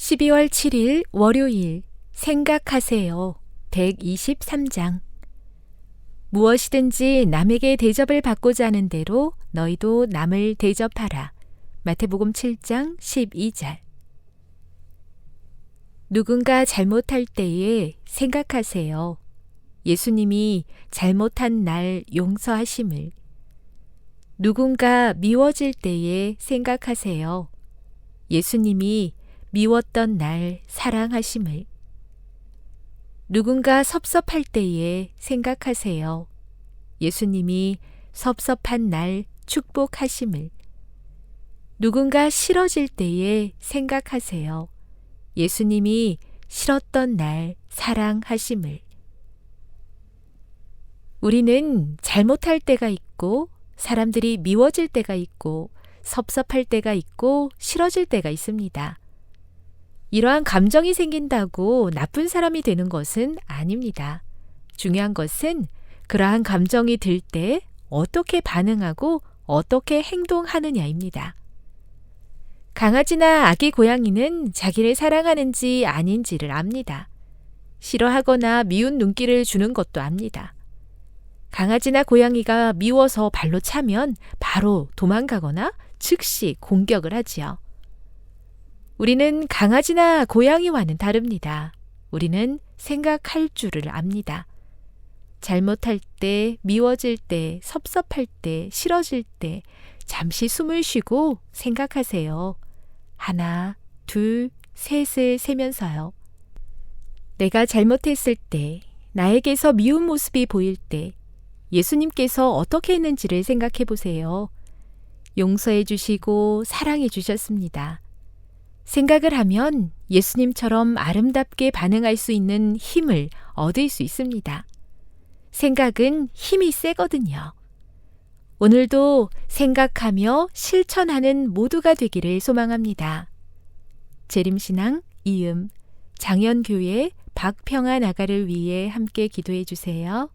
12월 7일 월요일 생각하세요. 123장 무엇이든지 남에게 대접을 받고자 하는 대로 너희도 남을 대접하라. 마태복음 7장 12절 누군가 잘못할 때에 생각하세요. 예수님이 잘못한 날 용서하심을 누군가 미워질 때에 생각하세요. 예수님이 미웠던 날 사랑하심을 누군가 섭섭할 때에 생각하세요. 예수님이 섭섭한 날 축복하심을 누군가 싫어질 때에 생각하세요. 예수님이 싫었던 날 사랑하심을 우리는 잘못할 때가 있고 사람들이 미워질 때가 있고 섭섭할 때가 있고 싫어질 때가 있습니다. 이러한 감정이 생긴다고 나쁜 사람이 되는 것은 아닙니다. 중요한 것은 그러한 감정이 들 때 어떻게 반응하고 어떻게 행동하느냐입니다. 강아지나 아기 고양이는 자기를 사랑하는지 아닌지를 압니다. 싫어하거나 미운 눈길을 주는 것도 압니다. 강아지나 고양이가 미워서 발로 차면 바로 도망가거나 즉시 공격을 하지요. 우리는 강아지나 고양이와는 다릅니다. 우리는 생각할 줄을 압니다. 잘못할 때, 미워질 때, 섭섭할 때, 싫어질 때, 잠시 숨을 쉬고 생각하세요. 하나, 둘, 셋을 세면서요. 내가 잘못했을 때, 나에게서 미운 모습이 보일 때, 예수님께서 어떻게 했는지를 생각해 보세요. 용서해 주시고 사랑해 주셨습니다. 생각을 하면 예수님처럼 아름답게 반응할 수 있는 힘을 얻을 수 있습니다. 생각은 힘이 세거든요. 오늘도 생각하며 실천하는 모두가 되기를 소망합니다. 재림신앙 이음 장현교회 박평아 나가를 위해 함께 기도해 주세요.